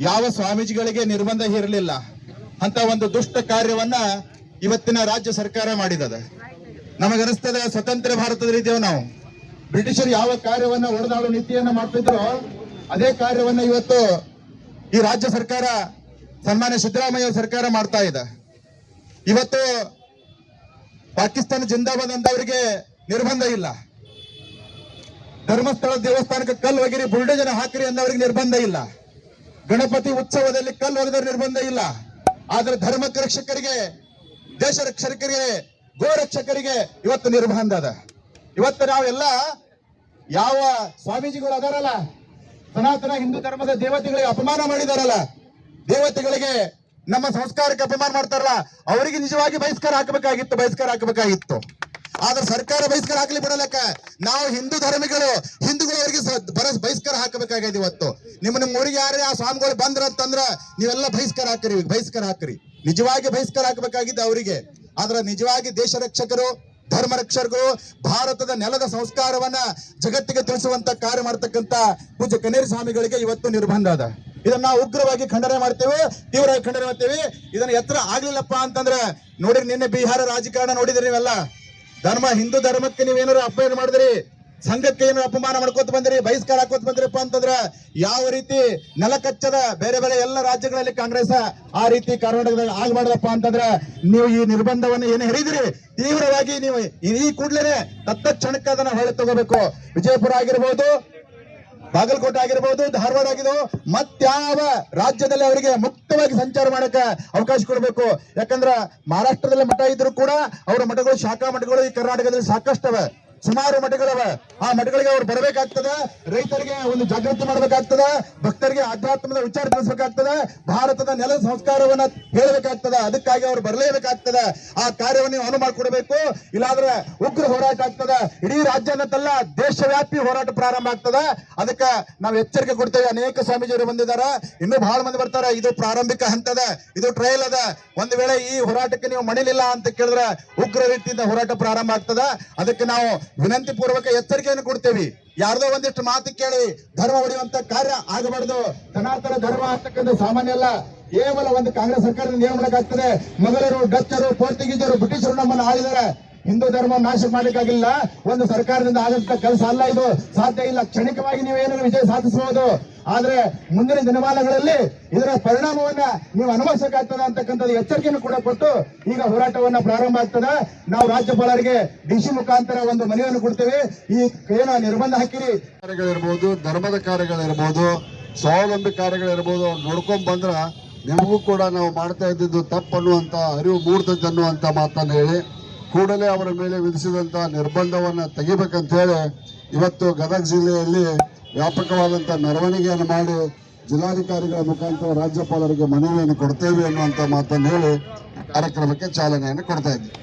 ಯಾವ ಸ್ವಾಮೀಜಿಗಳಿಗೆ ನಿರ್ಬಂಧ ಇರಲಿಲ್ಲ ಅಂತ ಒಂದು ದುಷ್ಟ ಕಾರ್ಯವನ್ನ ಇವತ್ತಿನ ರಾಜ್ಯ ಸರ್ಕಾರ ಮಾಡಿದದೆ. ನಮಗನಿಸ್ತದೆ ಸ್ವತಂತ್ರ ಭಾರತದಲ್ಲಿ ಇದ್ದೇವೆ ನಾವು. ಬ್ರಿಟಿಷರು ಯಾವ ಕಾರ್ಯವನ್ನ ಒಡೆದಾಡುವ ನೀತಿಯನ್ನ ಮಾಡ್ತಿದ್ರು, ಅದೇ ಕಾರ್ಯವನ್ನ ಇವತ್ತು ಈ ರಾಜ್ಯ ಸರ್ಕಾರ, ಸನ್ಮಾನ್ಯ ಸಿದ್ದರಾಮಯ್ಯ ಸರ್ಕಾರ ಮಾಡ್ತಾ ಇದೆ. ಇವತ್ತು ಪಾಕಿಸ್ತಾನ ಜಿಂದಾಬಾದ್ ಅಂತವರಿಗೆ ನಿರ್ಬಂಧ ಇಲ್ಲ. ಧರ್ಮಸ್ಥಳ ದೇವಸ್ಥಾನಕ್ಕೆ ಕಲ್ಲು ಒಗಿರಿ ಬುಲ್ಡೇಜನ್ ಹಾಕಿರಿ ಅನ್ನೋರಿಗೆ ನಿರ್ಬಂಧ ಇಲ್ಲ. ಗಣಪತಿ ಉತ್ಸವದಲ್ಲಿ ಕಲ್ಲು ಹೊಡೆದ ನಿರ್ಬಂಧ ಇಲ್ಲ. ಆದ್ರೆ ಧರ್ಮ ರಕ್ಷಕರಿಗೆ, ದೇಶ ರಕ್ಷಕರಿಗೆ, ಗೋ ರಕ್ಷಕರಿಗೆ ಇವತ್ತು ನಿರ್ಬಂಧ ಅದ. ಇವತ್ತು ನಾವೆಲ್ಲ ಯಾವ ಸ್ವಾಮೀಜಿಗಳು ಅದಾರಲ್ಲ, ಸನಾತನ ಹಿಂದೂ ಧರ್ಮದ ದೇವತೆಗಳಿಗೆ ಅಪಮಾನ ಮಾಡಿದಾರಲ್ಲ, ದೇವತೆಗಳಿಗೆ ನಮ್ಮ ಸಂಸ್ಕಾರಕ್ಕೆ ಅಪಮಾನ ಮಾಡ್ತಾರಲ್ಲ, ಅವರಿಗೆ ನಿಜವಾಗಿ ಬಹಿಷ್ಕಾರ ಹಾಕಬೇಕಾಗಿತ್ತು ಬಹಿಷ್ಕಾರ ಹಾಕಬೇಕಾಗಿತ್ತು. ಆದ್ರೆ ಸರ್ಕಾರ ಬಹಿಷ್ಕಾರ ಹಾಕ್ಲಿ ಬಿಡಲಕ್ಕ ನಾವು ಹಿಂದೂ ಧರ್ಮಿಗಳು ಹಿಂದೂಗಳು ಅವರಿಗೆ ಬಹಿಷ್ಕಾರ ಹಾಕಬೇಕಾಗಿದೆ ಇವತ್ತು. ನಿಮ್ಮ ನಿಮ್ಮ ಊರಿಗೆ ಯಾರೇ ಆ ಸ್ವಾಮಿಗಳು ಬಂದ್ರ ಅಂತಂದ್ರ ನೀವೆಲ್ಲ ಬಹಿಷ್ಕಾರ ಹಾಕ್ರಿ ಬಹಿಷ್ಕಾರ ಹಾಕ್ರಿ. ನಿಜವಾಗಿ ಬಹಿಷ್ಕಾರ ಹಾಕಬೇಕಾಗಿದ್ದು ಅವರಿಗೆ. ಆದ್ರೆ ನಿಜವಾಗಿ ದೇಶ ರಕ್ಷಕರು, ಧರ್ಮ ರಕ್ಷಕರು, ಭಾರತದ ನೆಲದ ಸಂಸ್ಕಾರವನ್ನ ಜಗತ್ತಿಗೆ ತಿಳಿಸುವಂತ ಕಾರ್ಯ ಮಾಡತಕ್ಕಂತ ಪೂಜ್ಯ ಕನೇರಿ ಸ್ವಾಮಿಗಳಿಗೆ ಇವತ್ತು ನಿರ್ಬಂಧ ಅದ. ಇದನ್ನ ನಾವು ಉಗ್ರವಾಗಿ ಖಂಡನೆ ಮಾಡ್ತೇವೆ, ತೀವ್ರವಾಗಿ ಖಂಡನೆ ಮಾಡ್ತೇವೆ. ಇದನ್ನ ಎತ್ತರ ಆಗ್ಲಿಲ್ಲಪ್ಪ ಅಂತಂದ್ರೆ, ನೋಡಿರಿ ನಿನ್ನೆ ಬಿಹಾರ ರಾಜಕಾರಣ ನೋಡಿದ್ರಿ ನೀವೆಲ್ಲ? ಧರ್ಮ, ಹಿಂದೂ ಧರ್ಮಕ್ಕೆ ನೀವೇನಾರು ಅಪಮಾನ ಮಾಡಿದ್ರಿ? ಸಂಘಕ್ಕೆ ಏನು ಅಪಮಾನ ಮಾಡ್ಕೋತ ಬಂದ್ರಿ? ಬಹಿಷ್ಕಾರ ಹಾಕೋತ ಬಂದ್ರಪ್ಪ ಅಂತಂದ್ರ ಯಾವ ರೀತಿ ನೆಲ ಕಚ್ಚದ ಬೇರೆ ಬೇರೆ ಎಲ್ಲ ರಾಜ್ಯಗಳಲ್ಲಿ ಕಾಂಗ್ರೆಸ್ ಆ ರೀತಿ ಕರ್ನಾಟಕದಾಗ ಆಗ್ಬಾರ್ದಪ್ಪ ಅಂತಂದ್ರ ನೀವು ಈ ನಿರ್ಬಂಧವನ್ನು ಏನು ಹೇಳಿದ್ರಿ? ತೀವ್ರವಾಗಿ ನೀವು ಈ ಕೂಡ್ಲೇನೆ ತತ್ತಕ್ಷಣಕ್ಕೆ ಅದನ್ನ ಹೊಳೆ ತಗೋಬೇಕು. ವಿಜಯಪುರ ಆಗಿರ್ಬೋದು ಬಾಗಲಕೋಟೆ ಆಗಿರ್ಬೋದು, ಧಾರವಾಡ ಆಗಿದ್ದು ಮತ್ತಾವ ರಾಜ್ಯದಲ್ಲಿ ಅವರಿಗೆ ಮುಕ್ತವಾಗಿ ಸಂಚಾರ ಮಾಡಕ್ಕೆ ಅವಕಾಶ ಕೊಡಬೇಕು. ಯಾಕಂದ್ರ ಮಹಾರಾಷ್ಟ್ರದಲ್ಲಿ ಮಠ ಇದ್ರು ಕೂಡ ಅವರ ಮಠಗಳು, ಶಾಖಾ ಮಠಗಳು ಈ ಕರ್ನಾಟಕದಲ್ಲಿ ಸಾಕಷ್ಟವ ಸುಮಾರು ಮಠಗಳವ. ಆ ಮಠಗಳಿಗೆ ಅವ್ರು ಬರಬೇಕಾಗ್ತದ. ರೈತರಿಗೆ ಒಂದು ಜಾಗೃತಿ ಮಾಡಬೇಕಾಗ್ತದ. ಭಕ್ತರಿಗೆ ಆಧ್ಯಾತ್ಮದ ವಿಚಾರ ತಿಳಿಸಬೇಕಾಗ್ತದ. ಭಾರತದ ನೆಲ ಸಂಸ್ಕಾರವನ್ನ ಹೇಳಬೇಕಾಗ್ತದ. ಅದಕ್ಕಾಗಿ ಅವ್ರು ಬರಲೇಬೇಕಾಗ್ತದ. ಆ ಕಾರ್ಯವನ್ನು ನೀವು ಅನು ಮಾಡಿಕೊಡ್ಬೇಕು ಇಲ್ಲಾಂದ್ರೆ ಉಗ್ರ ಹೋರಾಟ ಆಗ್ತದ. ಇಡೀ ರಾಜ್ಯ ಅನ್ನತ್ತಲ್ಲ ದೇಶವ್ಯಾಪಿ ಹೋರಾಟ ಪ್ರಾರಂಭ ಆಗ್ತದ. ಅದಕ್ಕೆ ನಾವು ಎಚ್ಚರಿಕೆ ಕೊಡ್ತೇವೆ. ಅನೇಕ ಸ್ವಾಮೀಜಿಯವರು ಬಂದಿದಾರ ಇನ್ನೂ ಬಹಳ ಮಂದಿ ಬರ್ತಾರ. ಇದು ಪ್ರಾರಂಭಿಕ ಹಂತದ, ಇದು ಟ್ರಯಲ್ ಅದ. ಒಂದು ವೇಳೆ ಈ ಹೋರಾಟಕ್ಕೆ ನೀವು ಮಣಿಲಿಲ್ಲ ಅಂತ ಕೇಳಿದ್ರೆ ಉಗ್ರ ರೀತಿಯಿಂದ ಹೋರಾಟ ಪ್ರಾರಂಭ ಆಗ್ತದ. ಅದಕ್ಕೆ ನಾವು ವಿನಂತಿ ಪೂರ್ವಕ ಎಚ್ಚರಿಕೆಯನ್ನು ಕೊಡ್ತೇವೆ. ಯಾರ್ದೋ ಒಂದಿಷ್ಟು ಮಾತು ಕೇಳಿ ಧರ್ಮ ಹೊಡೆಯುವಂತ ಕಾರ್ಯ ಆಗಬಾರ್ದು. ಸನಾತನ ಧರ್ಮ ಅಂತಕ್ಕಂಥ ಸಾಮಾನ್ಯ ಅಲ್ಲ. ಕೇವಲ ಒಂದು ಕಾಂಗ್ರೆಸ್ ಸರ್ಕಾರದಿಂದ ಏನ್ ಮಾಡಕ್ಕಾಗ್ತದೆ ಮೊಘಲರು, ಡಚ್ಚರು, ಪೋರ್ಚುಗೀಸರು, ಬ್ರಿಟಿಷರು ನಮ್ಮನ್ನು ಆಳಿದರೆ ಹಿಂದೂ ಧರ್ಮ ನಾಶ ಮಾಡ್ಲಿಕ್ಕಾಗಿಲ್ಲ. ಒಂದು ಸರ್ಕಾರದಿಂದ ಆದಂತ ಕೆಲಸ ಅಲ್ಲ ಇದು. ಸಾಧ್ಯ ಇಲ್ಲ. ಕ್ಷಣಿಕವಾಗಿ ನೀವೇನಾದ್ರು ವಿಜಯ ಸಾಧಿಸಬಹುದು. ಆದ್ರೆ ಮುಂದಿನ ದಿನಮಾನಗಳಲ್ಲಿ ಇದರ ಪರಿಣಾಮವನ್ನ ನೀವು ಅನುಭವಿಸಬೇಕಾಗ್ತದ ಅಂತಕ್ಕಂಥದ್ದು ಎಚ್ಚರಿಕೆಯನ್ನು ಕೂಡ ಕೊಟ್ಟು ಈಗ ಹೋರಾಟವನ್ನ ಪ್ರಾರಂಭ ಆಗ್ತದ. ನಾವು ರಾಜ್ಯಪಾಲರಿಗೆ ಡಿಸಿ ಮುಖಾಂತರ ಒಂದು ಮನವಿಯನ್ನು ಕೊಡ್ತೇವೆ. ಈ ಏನ ನಿರ್ಬಂಧ ಹಾಕಿರಿ. ಕಾರ್ಯಗಳಿರ್ಬೋದು, ಧರ್ಮದ ಕಾರ್ಯಗಳಿರ್ಬೋದು, ಸ್ವಾವಲಂಬಿ ಕಾರ್ಯಗಳಿರ್ಬೋದು, ಅವ್ರು ನೋಡ್ಕೊಂಡ್ ಬಂದ್ರ ನಿಮಗೂ ಕೂಡ ನಾವು ಮಾಡ್ತಾ ಇದ್ದಿದ್ದು ತಪ್ಪು ಅನ್ನುವಂತ ಅರಿವು ಮೂಡ್ತದ್ದು ಅನ್ನುವಂತ ಮಾತನ್ನು ಹೇಳಿ ಕೂಡಲೇ ಅವರ ಮೇಲೆ ವಿಧಿಸಿದಂತ ನಿರ್ಬಂಧವನ್ನ ತೆಗಿಬೇಕಂತ ಹೇಳಿ ಇವತ್ತು ಗದಗ ಜಿಲ್ಲೆಯಲ್ಲಿ ವ್ಯಾಪಕವಾದಂತ ಮೆರವಣಿಗೆಯನ್ನು ಮಾಡಿ ಜಿಲ್ಲಾಧಿಕಾರಿಗಳ ಮುಖಾಂತರ ರಾಜ್ಯಪಾಲರಿಗೆ ಮನವಿಯನ್ನು ಕೊಡ್ತೇವೆ ಅನ್ನುವಂತ ಮಾತನ್ನು ಹೇಳಿ ಕಾರ್ಯಕ್ರಮಕ್ಕೆ ಚಾಲನೆಯನ್ನು ಕೊಡ್ತಾ ಇದ್ದೀವಿ